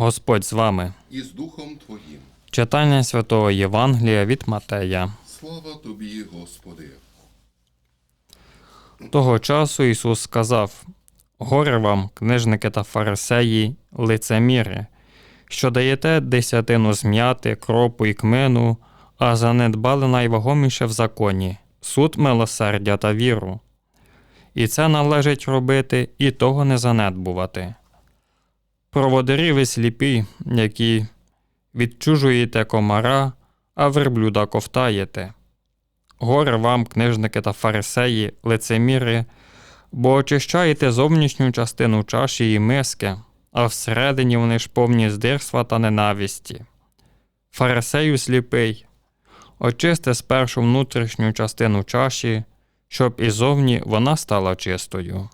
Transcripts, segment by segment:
Господь з вами. і з Духом Твоїм. Читання святого Євангелія від Матея. Слава тобі, Господи! Того часу Ісус сказав: Горе вам, книжники та фарисеї, лицеміри, що даєте десятину зм'яти, кропу і кмину, а занедбали найвагоміше в законі суд милосердя та віру. І це належить робити, і того не занедбувати. Проводарі ви сліпі, які відчужуєте комара, а верблюда ковтаєте. Горе вам, книжники та фарисеї, лицеміри, бо очищаєте зовнішню частину чаші і миски, а всередині вони ж повні здирства та ненависті. Фарисею сліпий, очисти спершу внутрішню частину чаші, щоб і зовні вона стала чистою.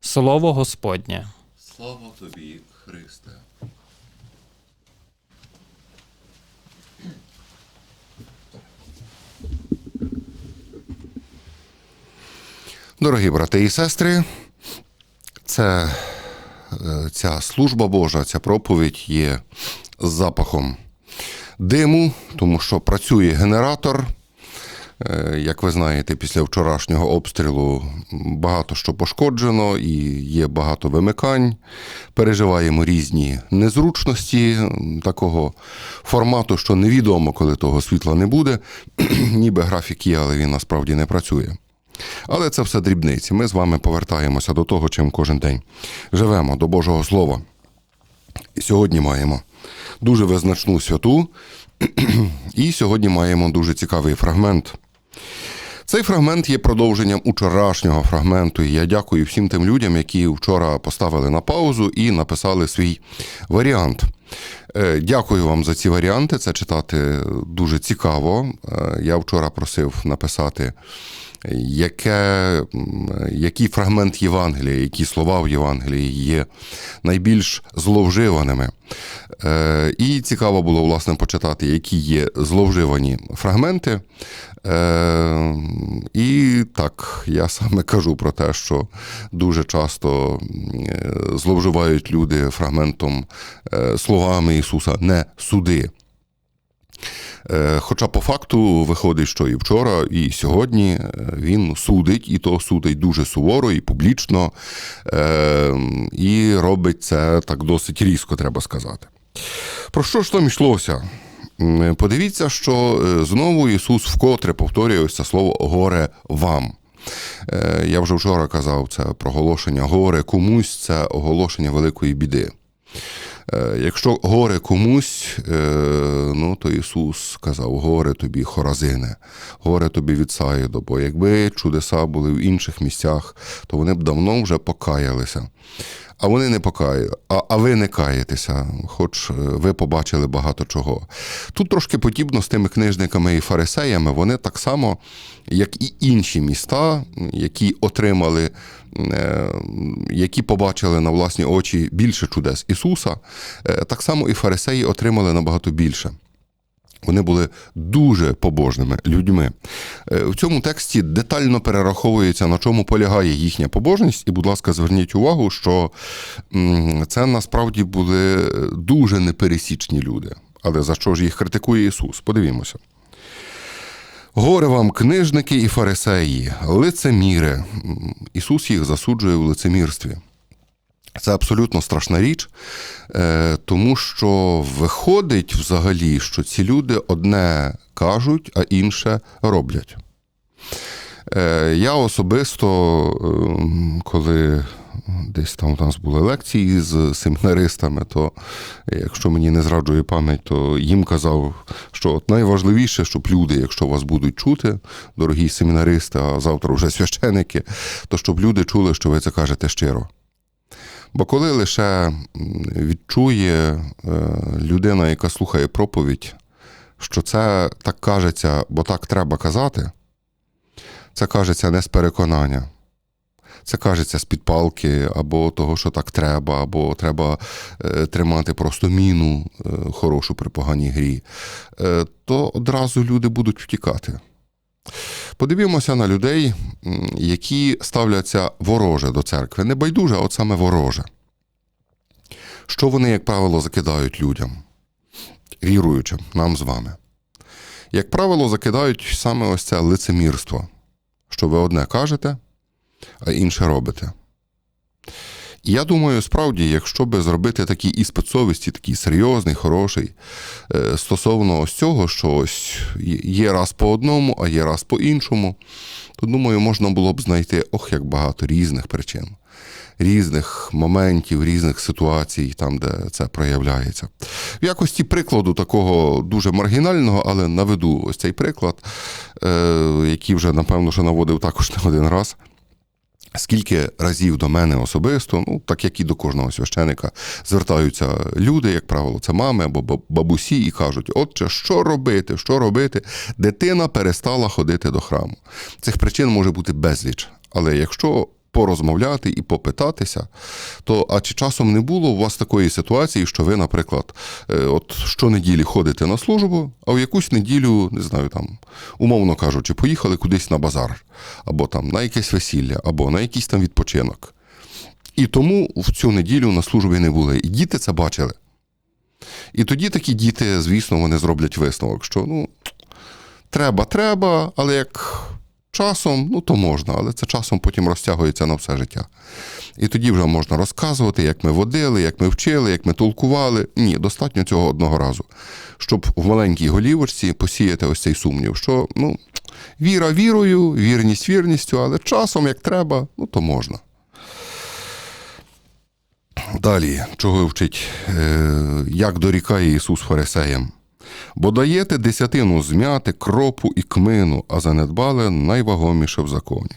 Слово Господнє. Слава тобі, Христе! Дорогі брати і сестри, це, е, ця служба Божа, ця проповідь є запахом диму, тому що працює генератор. Е, Як ви знаєте, після вчорашнього обстрілу багато що пошкоджено і є багато вимикань. Переживаємо різні незручності такого формату, що невідомо, коли того світла не буде. Ніби графік є, але він насправді не працює. Але це все дрібниці. Ми з вами повертаємося до того, чим кожен день живемо, до Божого Слова. І сьогодні маємо дуже визначну святу, і сьогодні маємо дуже цікавий фрагмент. Цей фрагмент є продовженням учорашнього фрагменту. Я дякую всім тим людям, які вчора поставили на паузу і написали свій варіант. Е, Дякую вам за ці варіанти. Це читати дуже цікаво. Е, Я вчора просив написати, яке, який фрагмент Євангелія, які слова в Євангелії є найбільш зловживаними. Е, І цікаво було власне почитати, які є зловживані фрагменти. Е, І так, я саме кажу про те, що дуже часто е, зловживають люди фрагментом словами Ісуса не суди. Е, Хоча по факту виходить, що і вчора, і сьогодні е, він судить, і то судить дуже суворо і публічно, е, і робить це так досить різко, треба сказати. Про що ж там йшлося? Подивіться, що знову Ісус вкотре повторює ось це слово горе вам. Я вже вчора казав, це проголошення горе комусь, це оголошення великої біди. Е, Якщо горе комусь, е, ну то Ісус сказав: горе тобі, Хоразине, горе тобі від Саїду, бо якби чудеса були в інших місцях, то вони б давно вже покаялися. А вони не покають, а, ви не каєтеся, хоч е, ви побачили багато чого. Тут трошки подібно з тими книжниками і фарисеями, вони так само, як і інші міста, які отримали, е, які побачили на власні очі більше чудес Ісуса, е, так само і фарисеї отримали набагато більше. Вони були дуже побожними людьми. Е, В цьому тексті детально перераховується, на чому полягає їхня побожність. І, будь ласка, зверніть увагу, що це насправді були дуже непересічні люди. Але за що ж їх критикує Ісус? Подивімося. Горе вам, книжники і фарисеї, лицеміри. Ісус їх засуджує в лицемірстві. Це абсолютно страшна річ, е, тому що виходить взагалі, що ці люди одне кажуть, а інше роблять. Е, Я особисто, е, коли десь там у нас були лекції з семінаристами, то якщо мені не зраджує пам'ять, то їм казав, що от найважливіше, щоб люди, якщо вас будуть чути, дорогі семінаристи, а завтра вже священики, то щоб люди чули, що ви це кажете щиро. Бо коли лише відчує е, людина, яка слухає проповідь, що це так кажеться, бо так треба казати, це кажеться не з переконання. Це кажеться з підпалки, або того, що так треба, або треба е, тримати просто міну е, хорошу при поганій грі, то одразу люди будуть втікати. Подивімося на людей, які ставляться вороже до церкви. Не байдуже, а от саме вороже. Що вони, як правило, закидають людям, віруючим, нам з вами? Як правило, закидають саме ось це лицемірство, що ви одне кажете, а інше робите. Я думаю, справді, якщо би зробити такий іспит совісті, такий серйозний, хороший, е, стосовно ось цього, що ось є раз по одному, а є раз по іншому, то думаю, можна було б знайти ох, як багато різних причин, різних моментів, різних ситуацій, там, де це проявляється. В якості прикладу такого дуже маргінального, але наведу ось цей приклад, е, який вже, напевно, що наводив також не один раз. Скільки разів до мене особисто, ну так як і до кожного священика, звертаються люди, як правило, це мами або баб- бабусі, і кажуть: Отче, що робити, що робити? Дитина перестала ходити до храму. Цих причин може бути безліч. Але якщо порозмовляти і попитатися, то а чи часом не було у вас такої ситуації, що ви, наприклад, е, от щонеділі ходите на службу, а в якусь неділю, не знаю, там, умовно кажучи, поїхали кудись на базар, або там на якесь весілля, або на якийсь там відпочинок. І тому в цю неділю на службі не були. І діти це бачили. І тоді такі діти, звісно, вони зроблять висновок, що ну, треба, треба, але як часом, ну то можна, але це часом потім розтягується на все життя. І тоді вже можна розказувати, як ми водили, як ми вчили, як ми толкували. Ні, достатньо цього одного разу, щоб в маленькій голівочці посіяти ось цей сумнів, що ну, віра вірою, вірність вірністю, але часом, як треба, ну то можна. Далі, чого вчить, е, як дорікає Ісус фарисеям. Бо даєте десятину змяти, кропу і кмину, а занедбали найвагоміше в законі.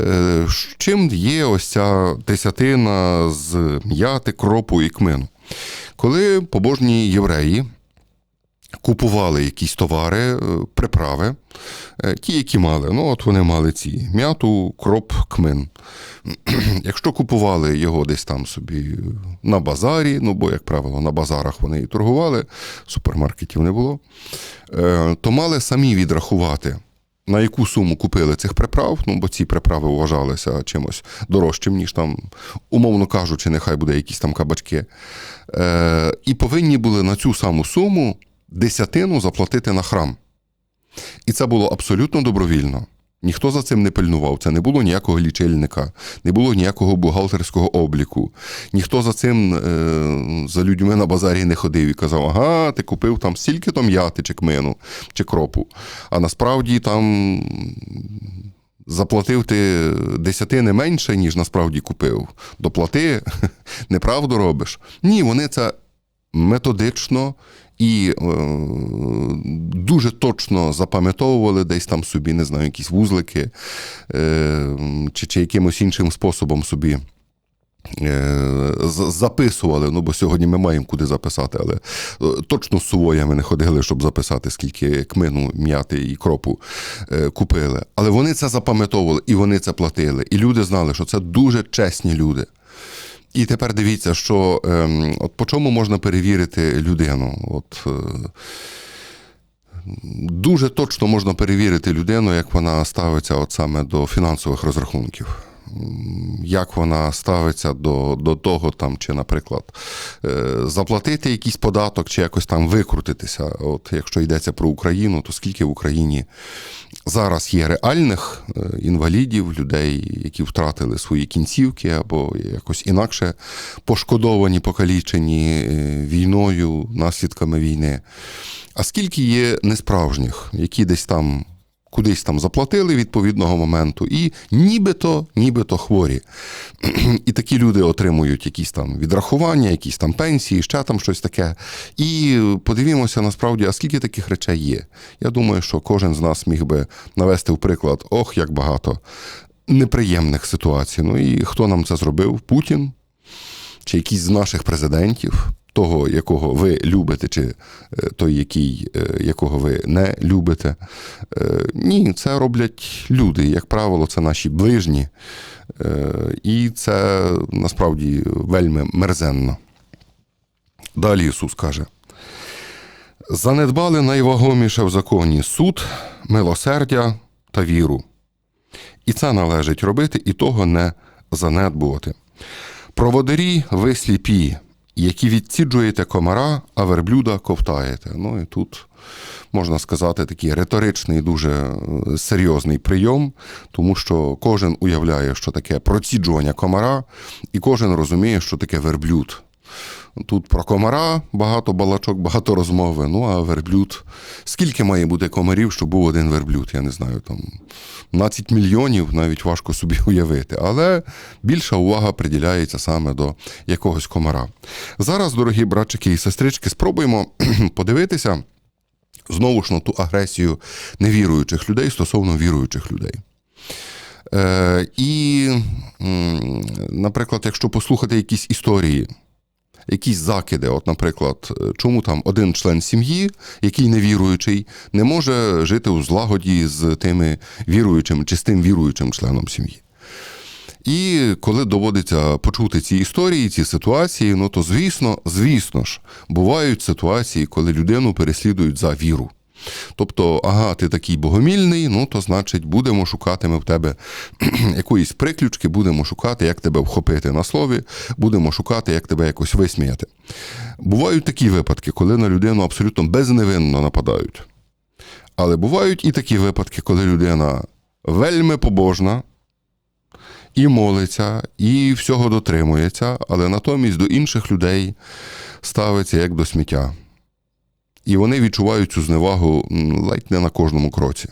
Е, Чим є ось ця десятина з м'яти, кропу і кмину? Коли побожні євреї купували якісь товари, е, приправи, е, ті, які мали, ну от вони мали ці м'яту, кроп, кмин. Якщо купували його десь там собі на базарі, ну бо, як правило, на базарах вони і торгували, супермаркетів не було, е, то мали самі відрахувати. На яку суму купили цих приправ, ну бо ці приправи вважалися чимось дорожчим, ніж там, умовно кажучи, нехай буде якісь там кабачки. Е, і повинні були на цю саму суму десятину заплатити на храм. І це було абсолютно добровільно. Ніхто за цим не пильнував. Це не було ніякого лічильника, не було ніякого бухгалтерського обліку. Ніхто за цим е, за людьми на базарі не ходив і казав, ага, ти купив там стільки то м'яти чи кмину, чи кропу. А насправді там заплатив ти десятини менше, ніж насправді купив. Доплати, неправду робиш. Ні, вони це методично і е, дуже точно запам'ятовували десь там собі, не знаю, якісь вузлики е, чи, чи якимось іншим способом собі. е, Записували, ну бо сьогодні ми маємо куди записати, але е, точно з сувоями не ходили, щоб записати, скільки кмину, м'яти і кропу е, купили. Але вони це запам'ятовували і вони це платили. І люди знали, що це дуже чесні люди. І тепер дивіться, що ем, от по чому можна перевірити людину. От, е, дуже точно можна перевірити людину, як вона ставиться от саме до фінансових розрахунків. Як вона ставиться до, до того, там, чи, наприклад, е, заплатити якийсь податок, чи якось там викрутитися. От якщо йдеться про Україну, то скільки в Україні зараз є реальних е, інвалідів, людей, які втратили свої кінцівки або якось інакше пошкодовані, покалічені е, війною, наслідками війни. А скільки є несправжніх, які десь там кудись там заплатили відповідного моменту, і нібито, нібито хворі. І такі люди отримують якісь там відрахування, якісь там пенсії, ще там щось таке. І подивімося насправді, а скільки таких речей є. Я думаю, що кожен з нас міг би навести в приклад, ох, як багато неприємних ситуацій. Ну і хто нам це зробив? Путін чи якийсь з наших президентів, того, якого ви любите, чи е, той, який, е, якого ви не любите. Е, Ні, це роблять люди. Як правило, це наші ближні. І це насправді вельми мерзенно. Далі Ісус каже: занедбали найвагоміше в законі суд, милосердя та віру. І це належить робити, і того не занедбувати. Проводарі ви сліпі, які відсіджуєте комара, а верблюда ковтаєте. Ну і тут можна сказати такий риторичний, дуже е, серйозний прийом, тому що кожен уявляє, що таке проціджування комара, і кожен розуміє, що таке верблюд. Тут про комара багато балачок, багато розмови. Ну а верблюд. Скільки має бути комарів, щоб був один верблюд? Я не знаю, там 12 мільйонів навіть важко собі уявити. Але більша увага приділяється саме до якогось комара. Зараз, дорогі братчики і сестрички, спробуємо подивитися знову ж на ту агресію невіруючих людей стосовно віруючих людей. Е, і, наприклад, якщо послухати якісь історії, якісь закиди, от, наприклад, е, чому там один член сім'ї, який невіруючий, не може жити у злагоді з тими віруючим чи з тим віруючим членом сім'ї. І коли доводиться почути ці історії, ці ситуації, ну то звісно, звісно ж, бувають ситуації, коли людину переслідують за віру. Тобто, ага, ти такий богомільний, ну то значить, будемо шукати ми в тебе якоїсь приключки, будемо шукати, як тебе вхопити на слові, будемо шукати, як тебе якось висміяти. Бувають такі випадки, коли на людину абсолютно безневинно нападають. Але бувають і такі випадки, коли людина вельми побожна, і молиться, і всього дотримується, але натомість до інших людей ставиться як до сміття. І вони відчувають цю зневагу ледь не на кожному кроці.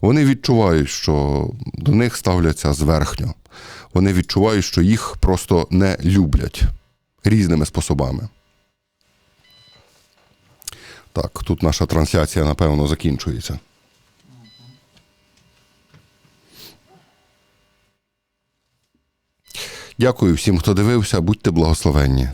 Вони відчувають, що до них ставляться зверхньо. Вони відчувають, що їх просто не люблять різними способами. Так, тут наша трансляція, напевно, закінчується. Дякую всім, хто дивився. Будьте благословенні.